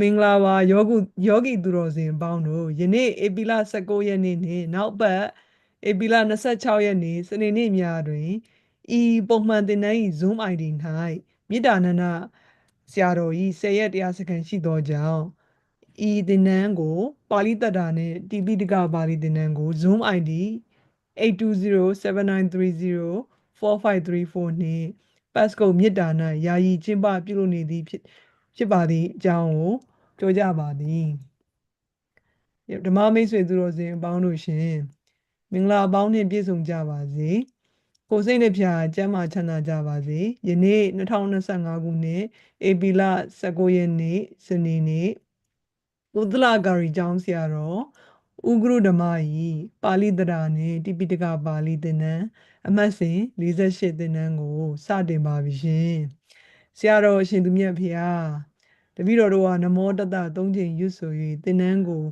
မင်္ဂလာပါယောဂုယောဂီသူတော်စင်အပေါင်းတို့ယနေ့ဧပြီလ19ရက်နေ့နှင့်နောက်ပတ်ဧပြီလ26ရက်နေ့စနေနေ့များတွင်ဤပုံမှန်တင်တန်း၏ Zoom ID ၌မြေတာနန္ဒဆရာတော်၏10ရက်တရားစခန်းရှိသောကြောင့်ဤတင်တန်းကို ပါဠိတတ္တာနှင့်တိပိဋကပါဠိတင်တန်းကို Zoom ID 8207930453နှင့် passcode မြေတာ၌ယာယီကျင်းပပြုလုပ်နေသည်ဖြစ်ဖြစ်ပါသည့်အကြောင်းကို ပြောကြပါသည်ဓမ္မမိတ်ဆွေသူတော်စင်အပေါင်းတို့ရှင်မင်္ဂလာအပေါင်းနှင့်ပြည့်စုံကြပါစေကိုယ်စိတ်နှပြကျမ်းမာချမ်းသာကြပါစေယနေ့2025ခုနှစ်ဧပြီလ19ရက်နေ့စနေနေ့ကုသလကာရီကျောင်းဆရာတော်ဥဂရုဓမ္မဤပါဠိတရာနှင့်တိပိဋကပါဠိသင်တန်းအမှတ်စဉ်48သင်တန်းကိုစတင်ပါပြီရှင်ဆရာတော်အရှင်သူမြတ်ဖေဟာ တပည့်တော်တို့ကနမောတတသုံးချိန်ရွတ်ဆို၍သင်္นานကို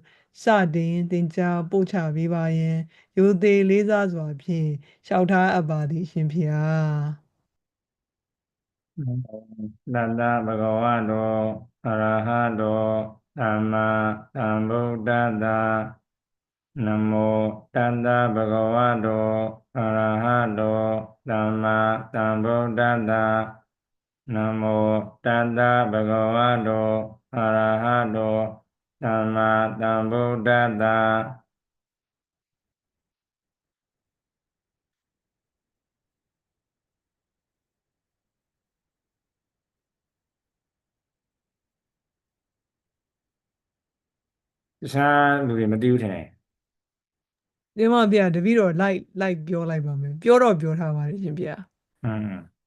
စတင်သင်ကြားပို့ချပေးပါယံယိုသေးလေးစားစွာဖြင့်လျှောက်ထားအပ်ပါသည်ရှင်ဖေဟာ နတ္တဗဂဝတောအရဟတောသမ္မာသမ္ဗုဒ္ဓတ္တနမောတတ္တဗဂဝတောအရဟတောသမ္မာသမ္ဗုဒ္ဓတ္တ နမောတတ္တဗဂဝတောအရဟတောသမ္မာသမ္ဗုဒ္ဓတ္တတခြားလူတွေမသိဘူးထင်တယ်ဒီမှာဖေဟာတပည့်တော်လိုက်လိုက်ပြောလိုက်ပါမယ်ပြောတော့ပြောထားပါတယ်ရှင်ဖေဟာ။อืม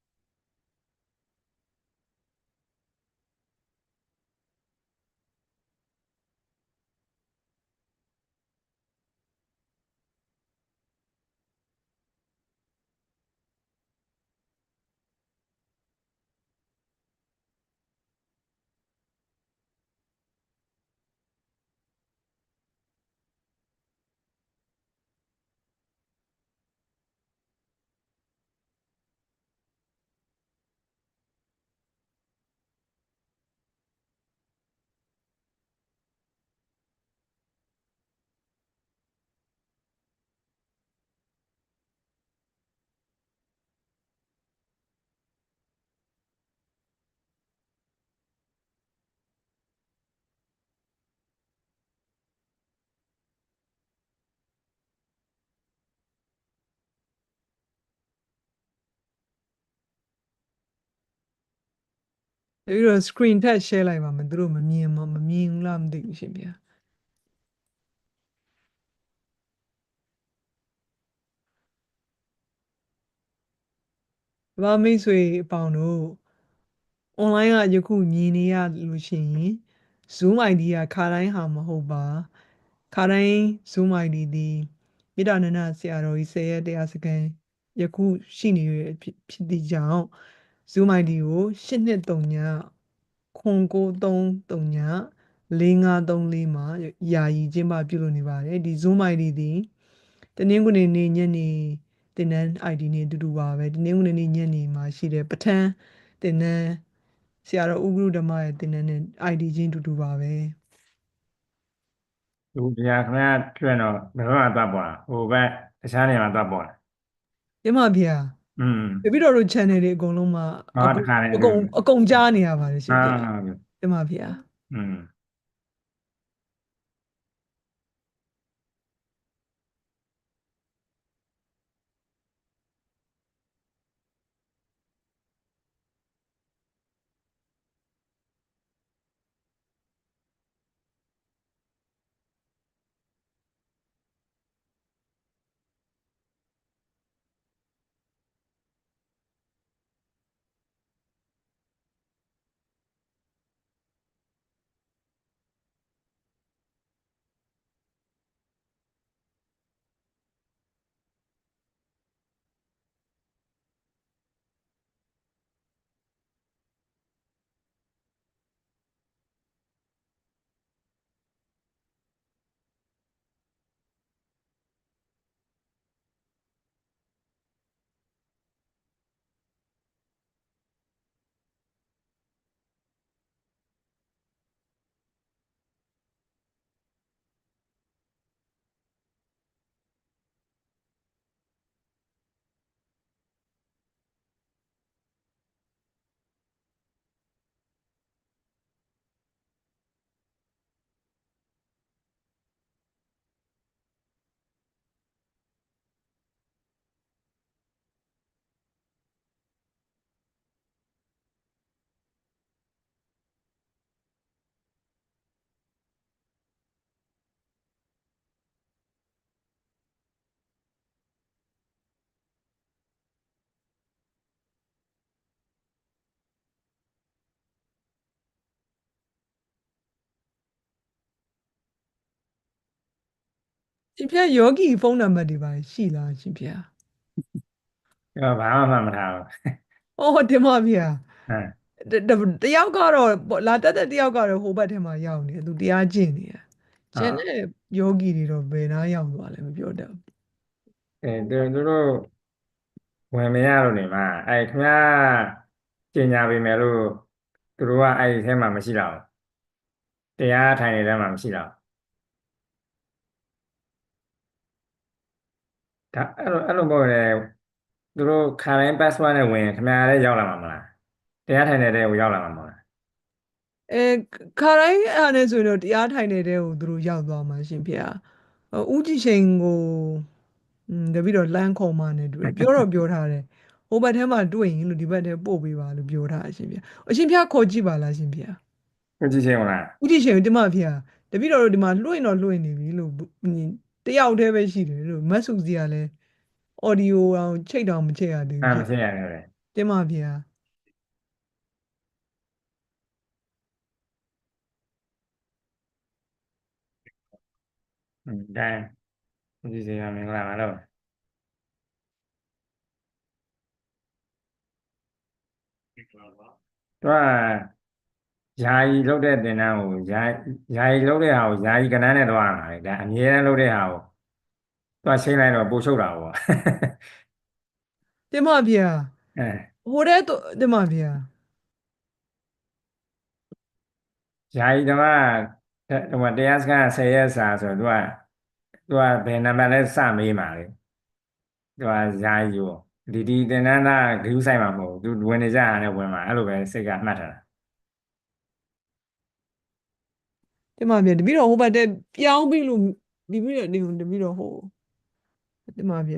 ပည့်တော် screen ထပ် share လိုက်ပါမယ်သူတို့မမြင်မမမြင်ဘူးလားမသိဘူးရှင်ဖေဟာဘာမိတ်ဆွေအပေါင်းတို့ online ကယခုမြင်နေရလို့ရှိရင် Zoom ID ကခါတိုင်းဟာမဟုတ်ပါခါတိုင်း Zoom ID ဒီမိတာနန္ဒဆရာတော်ကြီး10ရက်တရားစကန်ယခုရှိနေရဖြစ်ဖြစ်သည့်ကြောင့် Zoom ID ကို823ည0933ည4534မှာယာယီကျင်းပပြုလုပ်နေပါတယ်ဒီ Zoom ID ဒီတနင်္ဂနွေနေ့ညနေတင်နန်း ID နဲ့အတူတူပါပဲတနင်္ဂနွေနေ့ညနေမှာရှိတဲ့ပဋ္ဌာန်းတင်နန်းဆရာတော်ဥဂရုဓမ္မရဲ့တင်နန်းနဲ့ ID ချင်းတူတူပါပဲသူတရားခင်ဗျားကျွတ်တော့ဘယ်တော့မှသတ်ပေါ်တာဟိုဘက်တခြားနေရာမှာသတ်ပေါ်တာရမဖေဟာ อืม တပည့်တော်တို့ channel တွေအကုန်လုံးမှာ အော်တခါတည်း အကုန်အကုန်ကြားနေရပါတယ်ရှင် အာ ဖေရမဖေဟာ อืม ရှင်ဖျားယောဂီဖုန်းနံပါတ်တွေပါရှိလားရှင်ဖျားကျွန်တော်ဘာမှမထားဘူး။အော်တင်ပါဗျာဟမ်။တတတယောက်ကတော့ပေါ့လာတက်တဲ့တယောက်ကတော့ဟိုဘက်ထဲမှာရောက်နေတယ်သူတရားကျင့်နေတယ်။ကျန်တဲ့ယောဂီတွေတော့ဘယ်နာရောက်သွားလဲမပြောတတ်ဘူးအဲသူသူတို့ဝင်မရလို့နေမှာအဲခင်ဗျားကျင်ညာပေမဲ့လို့သူတို့ကအဲ့ဒီထဲမှာမရှိတော့ဘူးတရားထိုင်နေတဲ့မှာမရှိတော့ ဒါအဲ့လိုအဲ့လိုမဟုတ်လေသူတို့ခါတိုင်း password နဲ့ဝင်ရင်ခင်ဗျားလည်းရောက်လာမှာမလားတရားထိုင်နေတဲ့ကိုရောက်လာမှာမလား။အဲခါတိုင်းအားနဲ့ဆိုရင်တော့တရားထိုင်နေတဲ့ကိုသူတို့ရောက်သွားမှာရှင်ဖျား။ဟိုဦးကြည်ချိန်ကိုอืมတပိတော့လမ်းခုံမနဲ့တွေ့ပြောတော့ပြောထားတယ်။ဟိုဘက်ထဲမှာတွေ့ရင်လို့ဒီဘက်ထဲပို့ပေးပါလို့ပြောထားတယ်ရှင်ဖျား။အရှင်ဖျားခေါ်ကြည့်ပါလားရှင်ဖျား။ကိုကြည့်ချင်းဟုတ်လားဦးကြည်ရှင်ဒီမှာဖေတပည့်တော်တို့ဒီမှာလွှင့်တော့လွှင့်နေပြီလို့ တယောက်တည်းပဲရှိတယ်လို့မတ်စုစီကလည်းအော်ဒီယိုအောင်ချိတ်တောင်မချိတ်ရသေးအဲ့မဘူးသိရတယ်လေတင်ပါဖေอืมဒါကိုကြည့်ချင်းကမင်္ဂလာပါလို့သူက ယာယီလုပ်တဲ့သင်တန်းကိုယာယာယီလုပ်တဲ့ဟာကိုယာယီကဏ္ဍနဲ့တော့ရမှာလေဒါအမြဲတမ်းလုပ်တဲ့ဟာကိုသူကချိန်လိုက်တော့ပို့ချုပ်တာပေါ့တင်ပါဖေအဲဟိုတဲ့တင်ပါဖေယာယီဓမ္မဟိုမှာတရားစခန်း10ရက်စာဆိုတော့သူကသူကဘယ်နံပါတ်လဲစမေးမှာလေသူကယာယီကိုဒီဒီသင်တန်းသားဂရုစိုက်မှာမဟုတ်ဘူးသူဝင်နေကြတာနဲ့ဝင်မှာအဲ့လိုပဲစိတ်ကမှတ်ထားတာ တင်ပါဖေတပည့်တော်ဟိုဘက်တဲ့ပြောင်းပြီးလို့ဒီပြီးတော့နေတပည့်တော်ဟိုတင်ပါဖေ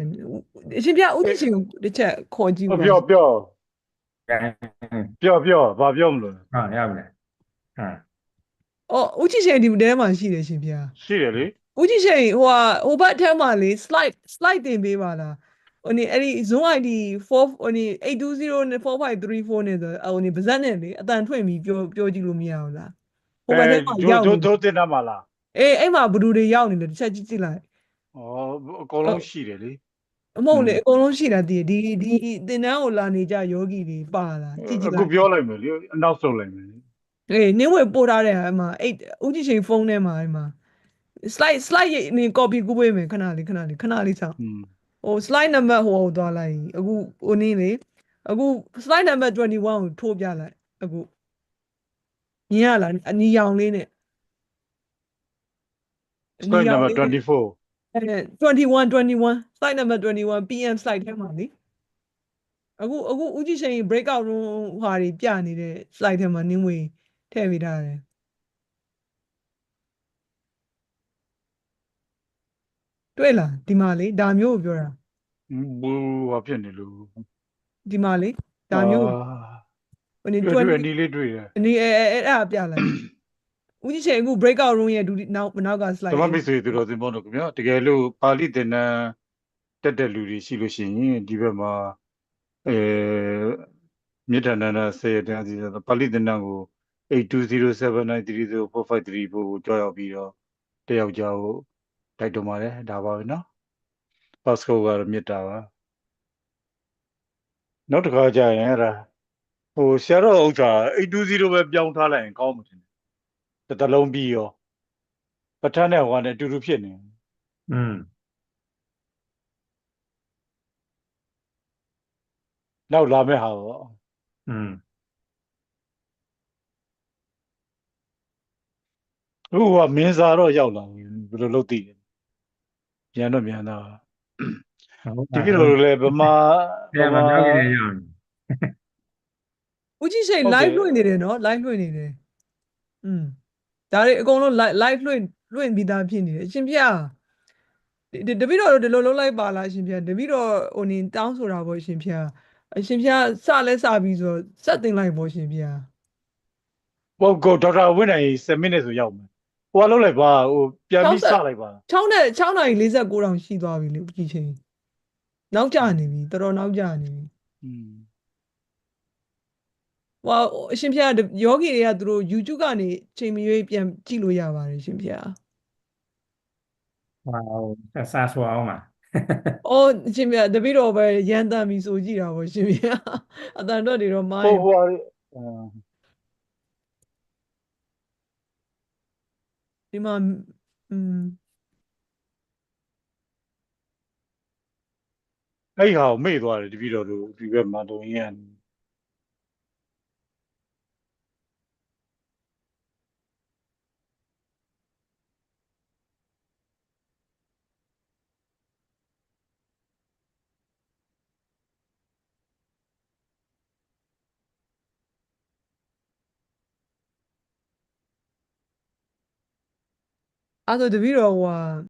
အရှင်ပြဦးကြည်ရှင်ကိုတစ်ချက်ခေါ်ကြည့်ဟုတ်ပါပြောပြောကဲပြောပြောဘာပြောမလို့ဟုတ်ရောက်ပြီဟာအော်ဦးကြည်ရှင်ဒီတဲမှာရှိတယ်ရှင်ဖေရှိတယ်လေဦးကြည်ရှင်ဟိုဟာဟိုဘက်ထဲမှာလေ slide slide တင်ပေးပါလားဟိုနေအဲ့ဒီ zone ID 4ဟိုနေ820နဲ့4534နဲ့ဆိုဟိုနေဗဇက်နဲ့လေအတန်ထွင့်ပြီးပြောပြောကြည့်လို့မရဘူးလား ဟိုဘက်ထဲမှာဒိုရောက်ဒိုနေဒိုတင်တာမလားအေးအဲ့မှာဘယ်သူတွေရောက်နေလဲတစ်ချက်ကြည့်ကြည့်လိုက်ဩအကုန်လုံးရှိတယ်လေအမဟုတ်လေအကုန်လုံးရှိတာတည်ဒီဒီသင်တန်းကိုလာနေကြယောဂီတွေပါလားကြည့်ကြည့်အခုလိုက်ပြောလိုက်မယ်လေအနောက်ဆုံးလိုက်မယ်လေအေးနင်းဝေပို့ထားတဲ့ဟာအဲ့မှာအဲ့ဦးကြည်ရှင်ဖုန်းထဲမှာအဲ့မှာ slide slide ရေးနေ copy ကူးပေးမယ်ခဏလေးခဏလေးခဏလေးစောင့်อืมဟို slide number ဟိုဟိုသွားလိုက်အခုဟိုနည်းလေအခု slide number 21ကိုထိုးပြလိုက်အခု မြင်ရလားအနီရောင်လေးနဲ့အစတိုင်နံပါတ်လေးနဲ့24အဲ21 21 slide number 21 PM slide ထဲမှာလေအခုအခုဦးကြည်ရှင် breakout room ဟာတွေပြနေတဲ့ slide ထဲမှာနင်းဝေထည့်ပေးထားတယ်တွေ့လားဒီမှာလေဒါမျိုးကိုပြောတာဘူးဘာဖြစ်နေလို့ဒီမှာလေဒါမျိုးအာ ဟိုနေတွေ့တွေ့နီးလေးတွေ့တယ်နီးအဲအဲ့ဒါပြလိုက်ဦးကြီးချေအခု breakout room ရဲ့ဒူနောက်နောက်က slide သမမိတ်ဆွေသူတော်စင်ပေါ့နော်ခင်ဗျာတကယ်လို့ပါဠိသင်တန်းတက်တဲ့လူတွေရှိလို့ရှိရင်ဒီဘက်မှာအဲမြစ်ထန္ဒနာဆေးတန်းစီပါဠိသင်တန်းကို8207930453ကိုကြောက်ရောက်ပြီးတော့တယောက်ကြောက်တိုက်တော်ပါတယ်ဒါပါပဲနော်ပတ်စကိုကတော့မြစ်တာပါနောက်တစ်ခါကြာရင်အဲ့ဒါ ဟိုဆရာတော်ဥစ္စာ820ပဲပြောင်းထားလိုက်ရင်ကောင်းမှာတင်တယ်တစ်တလုံးပြီးရောပဋ္ဌာန်းနဲ့ဟောနဲ့အတူတူဖြစ်နေတယ် อืม နောက်လာမယ့်ဟာပေါ့ อืม အခုကမင်းစာတော့ရောက်လာပြီဘယ်လိုလုပ်သိတယ်ပြန်တော့ပြန်တော့ ဟုတ် ဒီကိလိုလေဗမာ ပြန်မပြောခင်ရအောင် ဦးကြီးချိန် ဟုတ်တယ် live လွှင့်နေတယ်နော် live လွှင့်နေတယ်อืมဒါတွေအကုန်လုံး live live လွှင့်လွှင့်ပြီးသားဖြစ်နေတယ်အရှင်ပြဒီတပည့်တော်တို့ဒီလိုလုံးလိုက်ပါလားအရှင်ပြတပည့်တော်ဟိုနေတောင်းဆိုတာပေါ့အရှင်ပြအရှင်ပြစလဲစပြီးဆိုတော့စက်တင်လိုက်ပေါ့အရှင်ပြ ပေါ့ကိုဒေါက်တာဝင်းနိုင်7မိနစ်ဆိုရောက်မယ်ဟိုကလုံးလိုက်ပါဟိုပြန်ပြီးစလိုက်ပါ 6နဲ့6နာရီ49တောင်ရှိသွားပြီလေဦးကြီးချိန်နောက်ကျနေပြီတော်တော်နောက်ကျနေပြီ อืม ဟိုအရှင်ဖျားယောဂီတွေကသူတို့ YouTube ကနေချိန်မရွေးပြန်ကြည့်လို့ရပါတယ်ရှင်ဖျားဟာစာဆိုအောင်ပါအော်ရှင်ပြတပည့်တော်ပဲရန်တမ်းပြီးဆိုကြည့်တာပေါ့ရှင်ပြအတန်တော့တွေတော့မိုဟိုင်းဟိုဟာအာဒီမှာอืมအဲ့ဒီဟာကိုမေ့သွားတယ်တပည့်တော်တို့ဒီဘက်မှာတုံးရင် အဲ့ဒါဆိုတပည့်တော်ဟိုဟာ